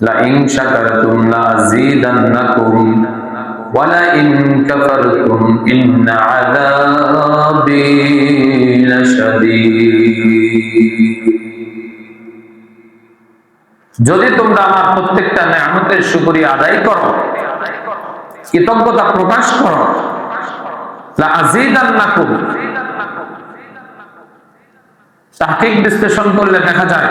لئن شكرتم لأزيدنكم ولئن كفرتم إن عذابي لشديد যদি তোমরা আমার প্রত্যেকটা নেয়ামতের শুকরিয়া আদায় করো কৃতজ্ঞতা প্রকাশ করো লাআযীদান্নাকুম তাহকিক বিশ্লেষণ করলে দেখা যায়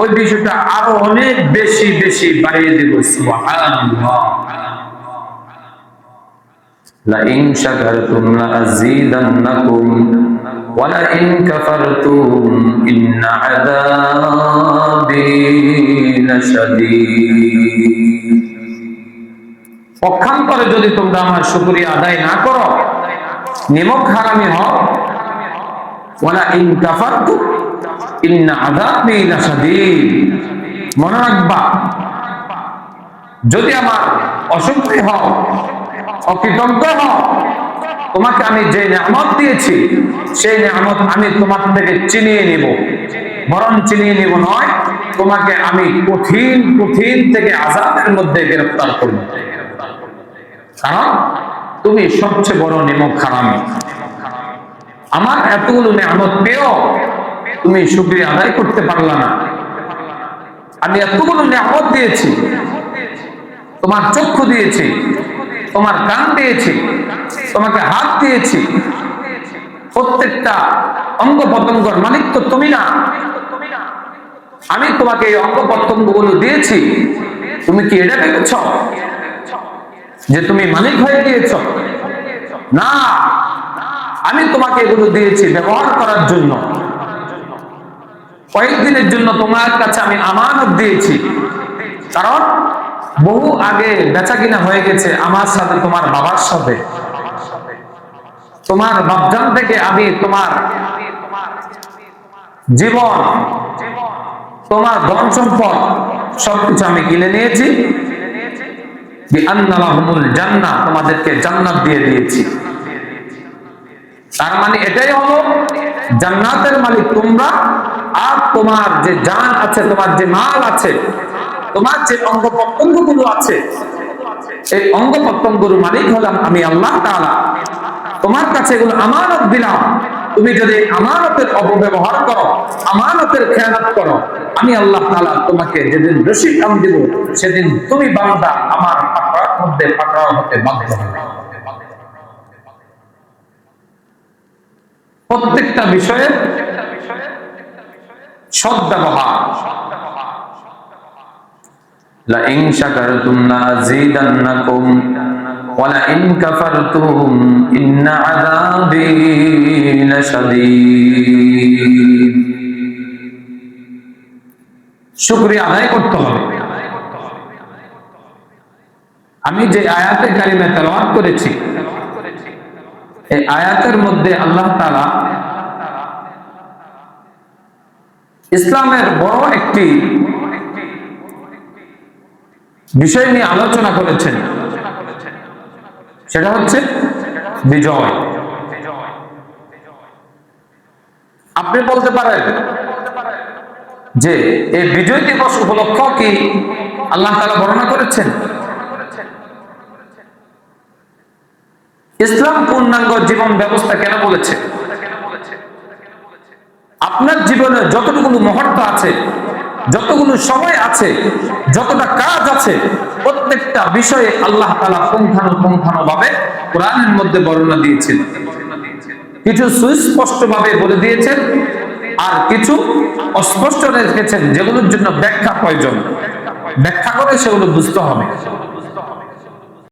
ওই বিষয়টা আরো অনেক বেশি বেশি বাড়িয়ে দেব সুবহানাল্লাহ لئن شكرتم لأزيدنكم ولئن كفرتم إن عذابي لشديد পক্ষান্তরে যদি তোমরা আমার শুকরিয়া আদায় না করো নিমক হারামি হও ওয়ালা ইন কাফারতু যদি আমার অসুখী হও, অকৃতজ্ঞ হও, তোমাকে আমি যে নিয়ামত দিয়েছি, সেই নিয়ামত আমি তোমার থেকে চিনিয়ে নিব। বরং চিনিয়ে নিব নয়, তোমাকে আমি কঠিন কঠিন থেকে আজাদের মধ্যে গ্রেফতার করব। কারণ তুমি সবচেয়ে বড় নিমক হারামি। আমার এতগুলো নিয়ামত পেয়েও তুমি শুক্রিয়া আদায় করতে পারলা না। আমি এতগুলো নিয়ামত দিয়েছি। তোমার চক্ষু দিয়েছি। তোমার কান দিয়েছি। তোমাকে হাত দিয়েছি। প্রত্যেকটা অঙ্গ প্রত্যঙ্গর মালিক তো তুমি না। আমি তোমাকে এই অঙ্গ প্রত্যঙ্গগুলো দিয়েছি। তুমি কি এটা ভেবেছ যে তুমি মালিক হয়ে গিয়েছ? না। আমি তোমাকে এগুলো দিয়েছি ব্যবহার করার জন্য। কয়েকদিনের জন্য তোমার কাছে আমি আমানত দিয়েছি। কারণ বহু আগে বেচা কিনা হয়ে গেছে আমার সাথে তোমার বাবার সাথে। তোমার বাপজান থেকে আমি তোমার জীবন, তোমার ধন সম্পদ সবকিছু আমি কিনে নিয়েছি। জান্নাত তোমাদেরকে জান্নাত দিয়ে দিয়েছি। তার মানে এটাই হলো জান্নাতের মালিক তোমরা। আর তোমার যে জান আছে, তোমার যে মাল আছে, তোমার যে অঙ্গ প্রত্যঙ্গগুলো আছে এই অঙ্গ প্রত্যঙ্গর মালিক হলাম আমি আল্লাহ তাআলা। তোমার কাছে এগুলো আমানত দিলাম। তুমি যদি আমানতের অপব্যবহার করো, আমানতের খেয়ানত করো, আমি আল্লাহ তাআলা তোমাকে যেদিন রশিদ কাম দিব, সেদিন তুমি বান্দা আমার পাকড়ার মধ্যে পাকড়াও হতে বাধ্য হবে। প্রত্যেকটা বিষয়ে সৎ ব্যবহার لئن شكرتم لأزيدنكم ولئن كفرتم إن عذابي لشديد শুক্রিয়া আদায় করতে হবে আমি যে আয়াতের কারিমে তেলাওয়াত করেছি এই আয়াতের মধ্যে আল্লাহ তাআলা ইসলামের বড় একটি বিষয় নিয়ে আলোচনা করেছেন। সেটা হচ্ছে বিজয়। আপনি বলতে পারেন যে এই বিজয় দিবস উপলক্ষ কি আল্লাহ তালা বর্ণনা করেছেন? ইসলাম পূর্ণাঙ্গ জীবন ব্যবস্থা কেন বলেছে? আপনার জীবনে যতটুকু মুহূর্ত আছে যতগুলো সময় আছে, যতটা কাজ আছে, প্রত্যেকটা বিষয়ে আল্লাহ তালা পুঙ্খানু ভাবে কোরআনের মধ্যে বর্ণনা দিয়েছেন। কিছু সুস্পষ্ট ভাবে বলে দিয়েছেন আর কিছু অস্পষ্ট রেখেছেন যেগুলোর জন্য ব্যাখ্যা প্রয়োজন। ব্যাখ্যা করে সেগুলো বুঝতে হবে।